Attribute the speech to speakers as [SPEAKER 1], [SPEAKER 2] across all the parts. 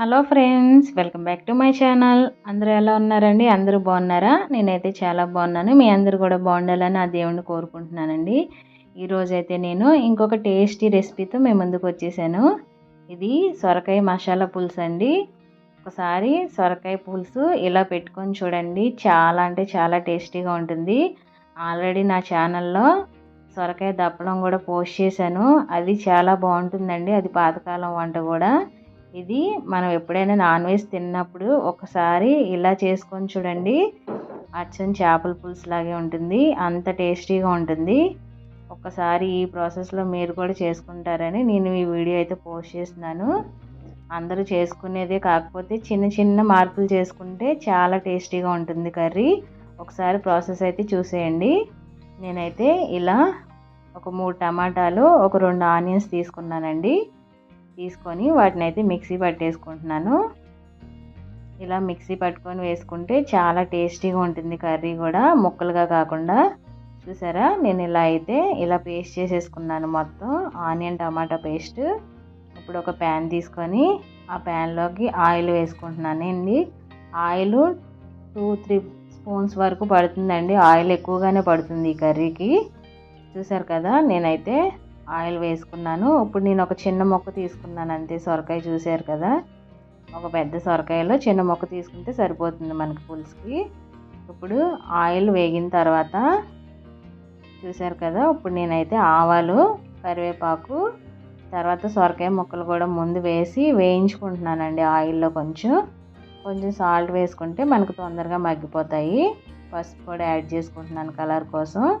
[SPEAKER 1] Hello friends welcome back to my channel. అందరూ ఎలా ఉన్నారండి? అందరూ బాగున్నారా? నేనైతే చాలా బాగున్నాను. మీ అందరూ కూడా బాగుండాలని ఆ దేవుణ్ణి కోరుకుంటున్నానండి. ఈరోజైతే నేను ఇంకొక టేస్టీ రెసిపీతో మేము ముందుకు వచ్చేసాను. ఇది సొరకాయ మసాలా పులుసు అండి. ఒకసారి సొరకాయ పులుసు ఇలా పెట్టుకొని చూడండి. చాలా అంటే చాలా టేస్టీగా ఉంటుంది. ఆల్రెడీ నా ఛానల్లో సొరకాయ దప్పడం కూడా పోస్ట్ చేశాను. అది చాలా బాగుంటుందండి. అది పాతకాలం వంట కూడా. ఇది మనం ఎప్పుడైనా నాన్ వెజ్ తిన్నప్పుడు ఒకసారి ఇలా చేసుకొని చూడండి. అచ్చం చేపల పులుసు లాగే ఉంటుంది. అంత టేస్టీగా ఉంటుంది. ఒకసారి ఈ ప్రాసెస్లో మీరు కూడా చేసుకుంటారని నేను ఈ వీడియో అయితే పోస్ట్ చేస్తున్నాను. అందరూ చేసుకునేదే కాకపోతే చిన్న చిన్న మార్పులు చేసుకుంటే చాలా టేస్టీగా ఉంటుంది కర్రీ. ఒకసారి ప్రాసెస్ అయితే చూసేయండి. నేనైతే ఇలా ఒక మూడు టమాటాలు ఒక రెండు ఆనియన్స్ తీసుకున్నానండి. తీసుకొని వాటిని అయితే మిక్సీ పట్టేసుకుంటున్నాను. ఇలా మిక్సీ పట్టుకొని వేసుకుంటే చాలా టేస్టీగా ఉంటుంది కర్రీ కూడా ముక్కలుగా కాకుండా. చూసారా? నేను ఇలా అయితే ఇలా పేస్ట్ చేసేసుకున్నాను మొత్తం. Onion tomato paste. ఇప్పుడు ఒక ప్యాన్ తీసుకొని ఆ ప్యాన్లోకి ఆయిల్ వేసుకుంటున్నాను అండి. ఆయిల్ టూ త్రీ స్పూన్స్ వరకు పడుతుందండి. ఆయిల్ ఎక్కువగానే పడుతుంది ఈ కర్రీకి. చూసారు కదా? నేనైతే ఆయిల్ వేసుకున్నాను. ఇప్పుడు నేను ఒక చిన్న మొక్క తీసుకున్నాను అంతే. సొరకాయ చూసారు కదా? ఒక పెద్ద సొరకాయలో చిన్న మొక్క తీసుకుంటే సరిపోతుంది మనకి పులుసుకి. ఇప్పుడు ఆయిల్ వేగిన తర్వాత చూశారు కదా? ఇప్పుడు నేనైతే ఆవాలు కరివేపాకు తర్వాత సొరకాయ ముక్కలు కూడా ముందు వేసి వేయించుకుంటున్నానండి ఆయిల్లో కొంచెం. కొంచెం సాల్ట్ వేసుకుంటే మనకు తొందరగా మగ్గిపోతాయి. పసుపు కూడా యాడ్ చేసుకుంటున్నాను కలర్ కోసం.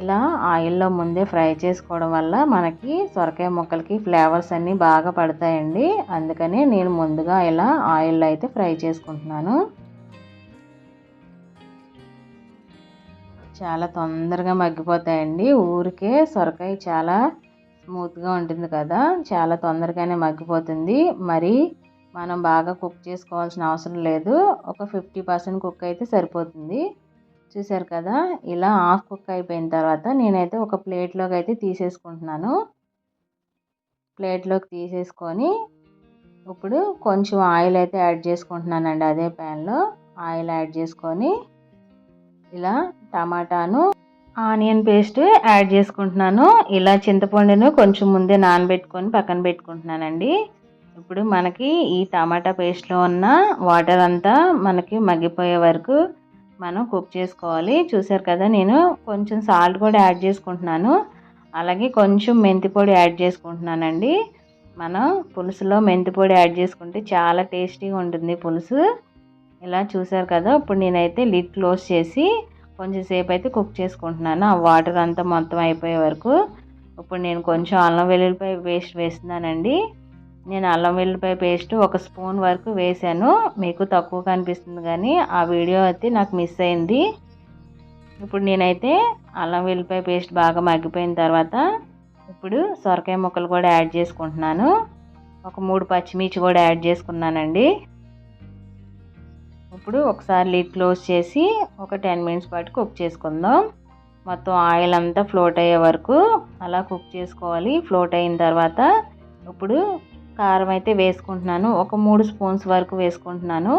[SPEAKER 1] ఇలా ఆయిల్లో ముందే ఫ్రై చేసుకోవడం వల్ల మనకి సొరకాయ ముక్కలకి ఫ్లేవర్స్ అన్నీ బాగా పడతాయండి. అందుకని నేను ముందుగా ఇలా ఆయిల్లో అయితే ఫ్రై చేసుకుంటున్నాను. చాలా తొందరగా మగ్గిపోతాయండి. ఊరికే సొరకాయ చాలా స్మూత్గా ఉంటుంది కదా చాలా తొందరగానే మగ్గిపోతుంది. మరి మనం బాగా కుక్ చేసుకోవాల్సిన అవసరం లేదు. ఒక ఫిఫ్టీ పర్సెంట్ కుక్ అయితే సరిపోతుంది. చూసారు కదా? ఇలా హాఫ్ కుక్ అయిపోయిన తర్వాత నేనైతే ఒక ప్లేట్లోకి అయితే తీసేసుకుంటున్నాను. ప్లేట్లోకి తీసేసుకొని ఇప్పుడు కొంచెం ఆయిల్ అయితే యాడ్ చేసుకుంటున్నానండి అదే ప్యాన్లో. ఆయిల్ యాడ్ చేసుకొని ఇలా టమాటాను ఆనియన్ పేస్ట్ యాడ్ చేసుకుంటున్నాను. ఇలా చింతపండును కొంచెం ముందే నానబెట్టుకొని పక్కన పెట్టుకుంటున్నానండి. ఇప్పుడు మనకి ఈ టమాటా పేస్ట్లో ఉన్న వాటర్ అంతా మనకి మగ్గిపోయే వరకు మనం కుక్ చేసుకోవాలి. చూసారు కదా నేను కొంచెం సాల్ట్ కూడా యాడ్ చేసుకుంటున్నాను. అలాగే కొంచెం మెంతి పొడి యాడ్ చేసుకుంటున్నానండి. మనం పులుసులో మెంతి పొడి యాడ్ చేసుకుంటే చాలా టేస్టీగా ఉంటుంది పులుసు. ఇలా చూసారు కదా ఇప్పుడు నేనైతే లిడ్ క్లోజ్ చేసి కొంచెం సేపు అయితే కుక్ చేసుకుంటున్నాను. ఆ వాటర్ అంతా మొత్తం అయిపోయే వరకు. ఇప్పుడు నేను కొంచెం అల్లం వెల్లుల్లిపాయ పేస్ట్ వేస్తున్నానండి. నేను అల్లం వెల్లిపాయ పేస్ట్ ఒక స్పూన్ వరకు వేసాను మీకు తక్కువ కనిపిస్తుంది కానీ ఆ వీడియో అయితే నాకు మిస్ అయింది. ఇప్పుడు నేనైతే అల్లం వెల్లిపాయ పేస్ట్ బాగా మగ్గిపోయిన తర్వాత ఇప్పుడు సొరకాయ ముక్కలు కూడా యాడ్ చేసుకుంటున్నాను. ఒక మూడు పచ్చిమిర్చి కూడా యాడ్ చేసుకున్నానండి. ఇప్పుడు ఒకసారి లిడ్ క్లోజ్ చేసి ఒక టెన్ మినిట్స్ పాటు కుక్ చేసుకుందాం. మొత్తం ఆయిల్ అంతా ఫ్లోట్ అయ్యే వరకు అలా కుక్ చేసుకోవాలి. ఫ్లోట్ అయిన తర్వాత ఇప్పుడు కారం అయితే వేసుకుంటున్నాను. ఒక మూడు స్పూన్స్ వరకు వేసుకుంటున్నాను.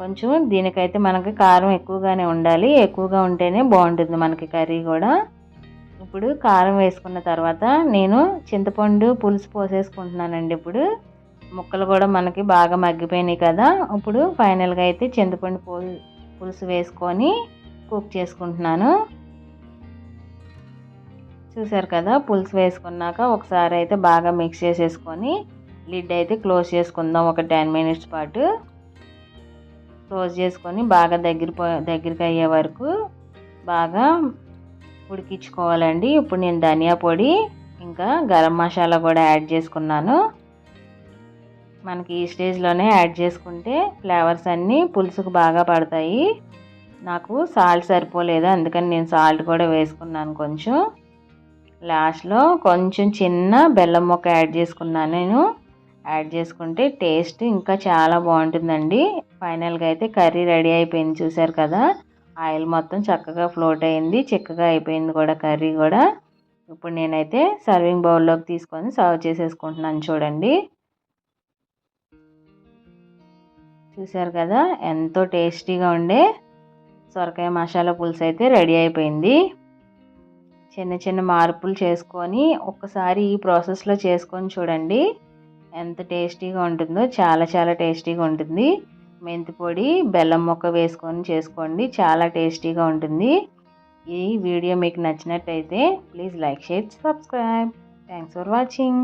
[SPEAKER 1] కొంచెం దీనికైతే మనకి కారం ఎక్కువగానే ఉండాలి. ఎక్కువగా ఉంటేనే బాగుంటుంది మనకి కర్రీ కూడా. ఇప్పుడు కారం వేసుకున్న తర్వాత నేను చింతపండు పులుసు పోసేసుకుంటున్నానండి ఇప్పుడు. ముక్కలు కూడా మనకి బాగా మగ్గిపోయినాయి కదా. ఇప్పుడు ఫైనల్గా అయితే చింతపండు పులుసు వేసుకొని కుక్ చేసుకుంటున్నాను. చూసారు కదా పులుసు వేసుకున్నాక ఒకసారి అయితే బాగా మిక్స్ చేసేసుకొని లిడ్ అయితే క్లోజ్ చేసుకుందాం ఒక టెన్ మినిట్స్ పాటు. క్లోజ్ చేసుకొని బాగా దగ్గర దగ్గరికి అయ్యే వరకు బాగా ఉడికించుకోవాలండి. ఇప్పుడు నేను ధనియా పొడి ఇంకా గరం మసాలా కూడా యాడ్ చేసుకున్నాను. మనకి ఈ స్టేజ్లోనే యాడ్ చేసుకుంటే ఫ్లేవర్స్ అన్నీ పులుసుకు బాగా పడతాయి. నాకు సాల్ట్ సరిపోలేదు అందుకని నేను సాల్ట్ కూడా వేసుకున్నాను కొంచెం. లాస్ట్లో కొంచెం చిన్న బెల్లం మొక్క యాడ్ చేసుకున్నాను నేను. యాడ్ చేసుకుంటే టేస్ట్ ఇంకా చాలా బాగుంటుందండి. ఫైనల్గా అయితే కర్రీ రెడీ అయిపోయింది చూసారు కదా. ఆయిల్ మొత్తం చక్కగా ఫ్లోట్ అయింది. చిక్కగా అయిపోయింది కూడా కర్రీ కూడా. ఇప్పుడు నేనైతే సర్వింగ్ బౌల్లోకి తీసుకొని సర్వ్ చేసేసుకుంటున్నాను చూడండి. చూసారు కదా ఎంతో టేస్టీగా ఉండే సొరకాయ మసాలా పులుసు అయితే రెడీ అయిపోయింది. చిన్న చిన్న మార్పులు చేసుకొని ఒక్కసారి ఈ ప్రాసెస్లో చేసుకొని చూడండి. ఎంత టేస్టీగా ఉంటుందో చాలా చాలా టేస్టీగా ఉంటుంది. మెంతి పొడి బెల్లం ముక్క వేసుకొని చేసుకోండి చాలా టేస్టీగా ఉంటుంది. ఈ వీడియో మీకు నచ్చినట్టయితే please like share subscribe. Thanks for watching